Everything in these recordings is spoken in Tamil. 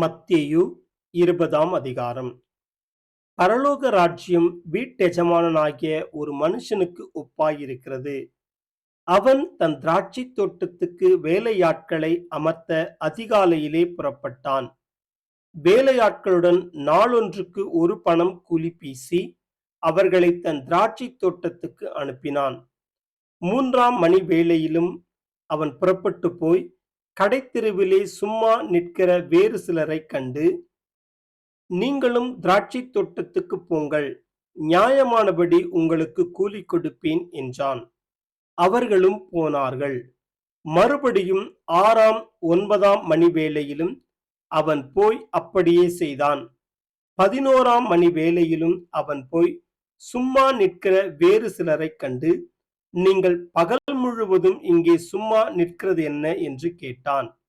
மத்தேயு இருபதாம் அதிகாரம். பரலோக ராஜ்யம் வீட்டெஜமானனாகிய ஒரு மனுஷனுக்கு ஒப்பாயிருக்கிறது. அவன் தன் திராட்சைத் தோட்டத்துக்கு வேலையாட்களை அமர்த்த அதிகாலையிலே புறப்பட்டான். வேலையாட்களுடன் நாளொன்றுக்கு ஒரு பணம் கூலி பீசி அவர்களை தன் திராட்சைத் தோட்டத்துக்கு அனுப்பினான். மூன்றாம் மணி வேளையிலும் அவன் புறப்பட்டு போய் கடைத்தெருவிலே சும்மா நிற்கிற வேறு சிலரைக் கண்டு நீங்களும் திராட்சைத் தோட்டத்துக்கு போங்கள் நியாயமானபடி உங்களுக்கு கூலி கொடுப்பேன் என்றான். அவர்களும் போனார்கள். மறுபடியும் ஆறாம் ஒன்பதாம் மணி வேளையிலும் அவன் போய் அப்படியே செய்தான். பதினோராம் மணி வேளையிலும் அவன் போய் சும்மா நிற்கிற வேறு சிலரைக் கண்டு நீங்கள் பகல் முழுவதும் இங்கே சும்மா நிற்கிறது என்ன? என்று கேட்டான்.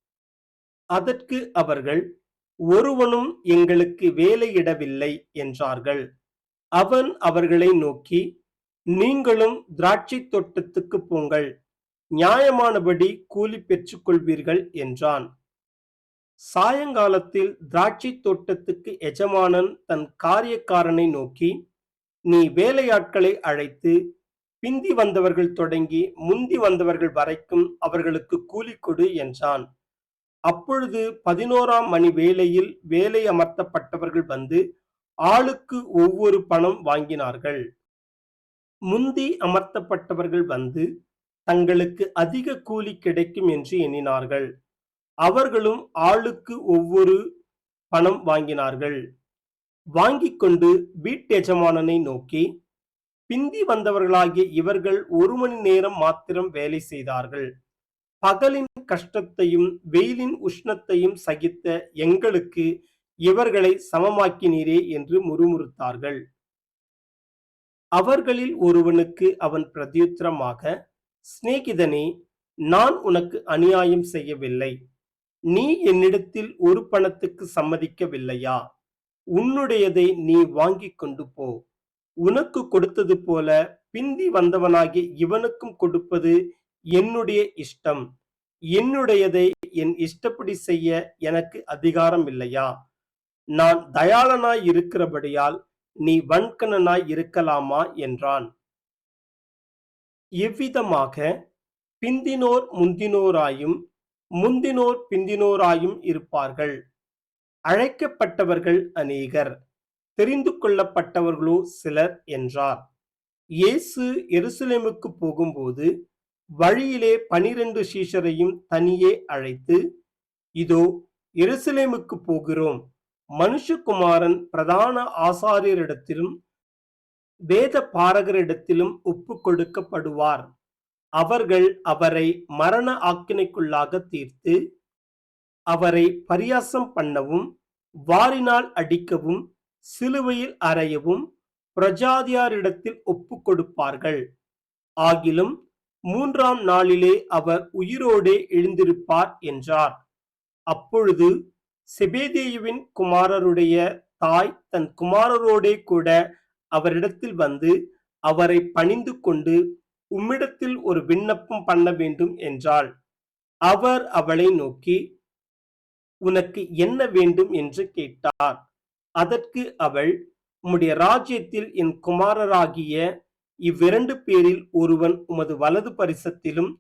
அதற்கு அவர்கள் ஒருவனும் எங்களுக்கு வேலையிடவில்லை என்றார்கள். அவன் அவர்களை நோக்கி நீங்களும் திராட்சைத் தோட்டத்துக்கு போங்கள் நியாயமானபடி கூலி பெற்றுக்கொள்வீர்கள் என்றான். சாயங்காலத்தில் திராட்சைத் தோட்டத்துக்கு எஜமானன் தன் காரியக்காரனை நோக்கி நீ வேலையாட்களை அழைத்து பிந்தி வந்தவர்கள் தொடங்கி முந்தி வந்தவர்கள் வரைக்கும் அவர்களுக்கு கூலி கொடு என்றான். அப்பொழுது பதினோராம் மணி வேளையில் வேலை அமர்த்தப்பட்டவர்கள் வந்து ஆளுக்கு ஒவ்வொரு பணம் வாங்கினார்கள். முந்தி அமர்த்தப்பட்டவர்கள் வந்து தங்களுக்கு அதிக கூலி கிடைக்கும் என்று எண்ணினார்கள். அவர்களும் ஆளுக்கு ஒவ்வொரு பணம் வாங்கினார்கள். வாங்கிக் கொண்டு வீட்டெஜமானனை நோக்கி பிந்தி வந்தவர்களாகிய இவர்கள் ஒரு மணி நேரம் மாத்திரம் வேலை செய்தார்கள். பகலின் கஷ்டத்தையும் வெயிலின் உஷ்ணத்தையும் சகித்த எங்களுக்கு இவர்களை சமமாக்கினீரே என்று முறுமுறுத்தார்கள். அவர்களில் ஒருவனுக்கு அவன் பிரதியுத்தரமாக சிநேகிதனே நான் உனக்கு அநியாயம் செய்யவில்லை. நீ என்னிடத்தில் ஒரு பணத்துக்கு சம்மதிக்கவில்லையா? உன்னுடையதை நீ வாங்கிக் கொண்டு போ. உனக்கு கொடுத்தது போல பிந்தி வந்தவனாகிய இவனுக்கும் கொடுப்பது என்னுடைய இஷ்டம். என்னுடையதை என் இஷ்டப்படி செய்ய எனக்கு அதிகாரம் இல்லையா? நான் தயாளனாய் இருக்கிறபடியால் நீ வன்கணனாய் இருக்கலாமா? என்றான். இவ்விதமாக பிந்தினோர் முந்தினோராயும் முந்தினோர் பிந்தினோராயும் இருப்பார்கள். அழைக்கப்பட்டவர்கள் அநேகர். தெரிந்து கொள்ளப்பட்டவர்களோ சிலர் என்றார். இயேசு எருசலேமுக்கு போகும்போது வழியிலே பனிரெண்டு சீஷரையும் தனியே அழைத்து இதோ எருசலேமுக்கு போகிறோம். மனுஷகுமாரன் பிரதான ஆசாரியரிடத்திலும் வேத பாரகரிடத்திலும் ஒப்பு கொடுக்கப்படுவார். அவர்கள் அவரை மரண ஆக்கினைக்குள்ளாக தீர்த்து அவரை பரியாசம் பண்ணவும் வாரினால் அடிக்கவும் சிலுவையில் அறையவும் பிரஜாதியாரிடத்தில் ஒப்பு கொடுப்பார்கள். ஆகிலும் மூன்றாம் நாளிலே அவர் உயிரோடே எழுந்திருப்பார் என்றார். அப்பொழுது செபேதேயுவின் குமாரருடைய தாய் தன் குமாரரோடே கூட அவரிடத்தில் வந்து அவரை பணிந்து கொண்டு உம்மிடத்தில் ஒரு விண்ணப்பம் பண்ண வேண்டும் என்றாள். அவர் அவளை நோக்கி உனக்கு என்ன வேண்டும்? என்று கேட்டார். அதற்கு அவள் உம்முடைய ராஜ்யத்தில் என் குமாரராகிய இவ்விரண்டு பேரில் ஒருவன் உமது வலது பரிசத்திலும்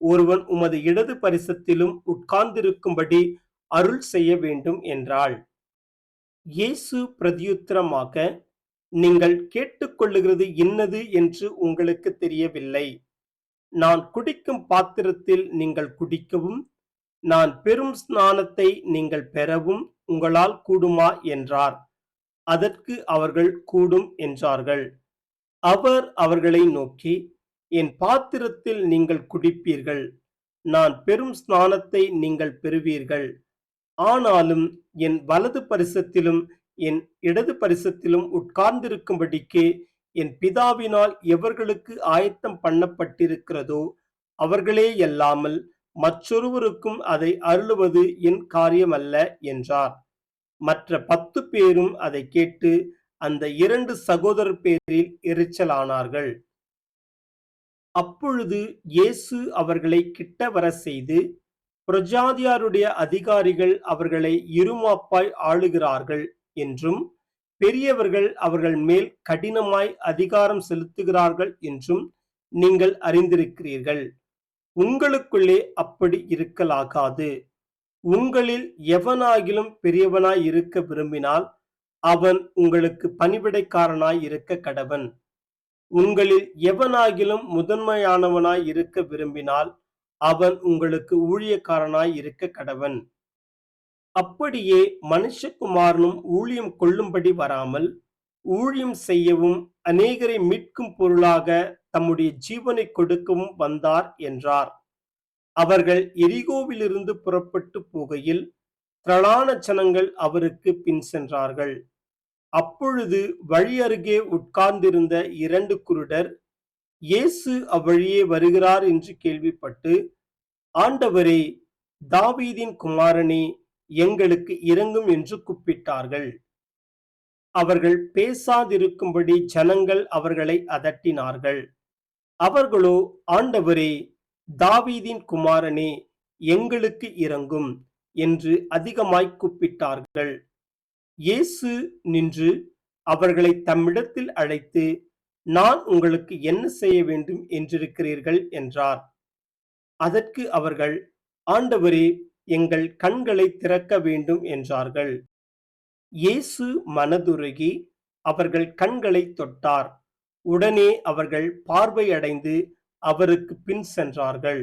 ஒருவன் உமது இடது பரிசத்திலும் உட்கார்ந்திருக்கும்படி அருள் செய்ய வேண்டும் என்றாள். இயேசு பிரதியுத்தரமாக நீங்கள் கேட்டுக்கொள்ளுகிறது என்னது என்று உங்களுக்கு தெரியவில்லை. நான் குடிக்கும் பாத்திரத்தில் நீங்கள் குடிக்கவும் நான் பெரும் ஸ்நானத்தை நீங்கள் பெறவும் உங்களால் கூடுமா என்றார். அதற்கு அவர்கள் கூடும் என்றார்கள். அவர் அவர்களை நோக்கி என் பாத்திரத்தில் நீங்கள் குடிப்பீர்கள். நான் பெரும் ஸ்நானத்தை நீங்கள் பெறுவீர்கள். ஆனாலும் என் வலது பரிசத்திலும் என் இடது பரிசத்திலும் உட்கார்ந்திருக்கும்படிக்கு என் பிதாவினால் எவர்களுக்கு ஆயத்தம் பண்ணப்பட்டிருக்கிறதோ அவர்களே அல்லாமல் மற்றொருவருக்கும் அதை அருளுவது என் காரியமல்ல என்றார். மற்ற பத்து பேரும் அதை கேட்டு அந்த இரண்டு சகோதரர் பேரில் எரிச்சலானார்கள். அப்பொழுது இயேசு அவர்களை கிட்ட வர செய்து பிரஜாதியாருடைய அதிகாரிகள் அவர்களை இருமாப்பாய் ஆளுகிறார்கள் என்றும் பெரியவர்கள் அவர்கள் மேல் கடினமாய் அதிகாரம் செலுத்துகிறார்கள் என்றும் நீங்கள் அறிந்திருக்கிறீர்கள். உங்களுக்குள்ளே அப்படி இருக்கலாகாது உங்களில் எவனாகிலும் பெரியவனாய் இருக்க விரும்பினால் அவன் உங்களுக்கு பணிவிடைக்காரனாய் இருக்க கடவன். உங்களில் எவனாகிலும் முதன்மையானவனாய் இருக்க விரும்பினால் அவன் உங்களுக்கு ஊழியக்காரனாய் இருக்க கடவன். அப்படியே மனுஷகுமாரனும் ஊழியம் கொள்ளும்படி வராமல் ஊழியம் செய்யவும் அநேகரை மீட்கும் பொருளாக தம்முடைய ஜீவனை கொடுக்கவும் வந்தார் என்றார். அவர்கள் எரிகோவிலிருந்து புறப்பட்டு போகையில் திரளான ஜனங்கள் அவருக்கு பின் சென்றார்கள். அப்பொழுது வழி அருகே உட்கார்ந்திருந்த இரண்டு குருடர் இயேசு அவ்வழியே வருகிறார் என்று கேள்விப்பட்டு ஆண்டவரே தாவீதின் குமாரனே எங்களுக்கு இறங்கும் என்று கூப்பிட்டார்கள். அவர்கள் பேசாதிருக்கும்படி ஜனங்கள் அவர்களை அதட்டினார்கள். அவர்களோ ஆண்டவரே தாவீதின் குமாரனே எங்களுக்கு இறங்கும் என்று அதிகமாய் கூப்பிட்டார்கள். இயேசு நின்று அவர்களை தம்மிடத்தில் அழைத்து நான் உங்களுக்கு என்ன செய்ய வேண்டும் என்றிருக்கிறீர்கள்? என்றார். அதற்கு அவர்கள் ஆண்டவரே எங்கள் கண்களை திறக்க வேண்டும் என்றார்கள். இயேசு மனதுருகி அவர்கள் கண்களை தொட்டார். உடனே அவர்கள் பார்வையடைந்து அவருக்கு பின் சென்றார்கள்.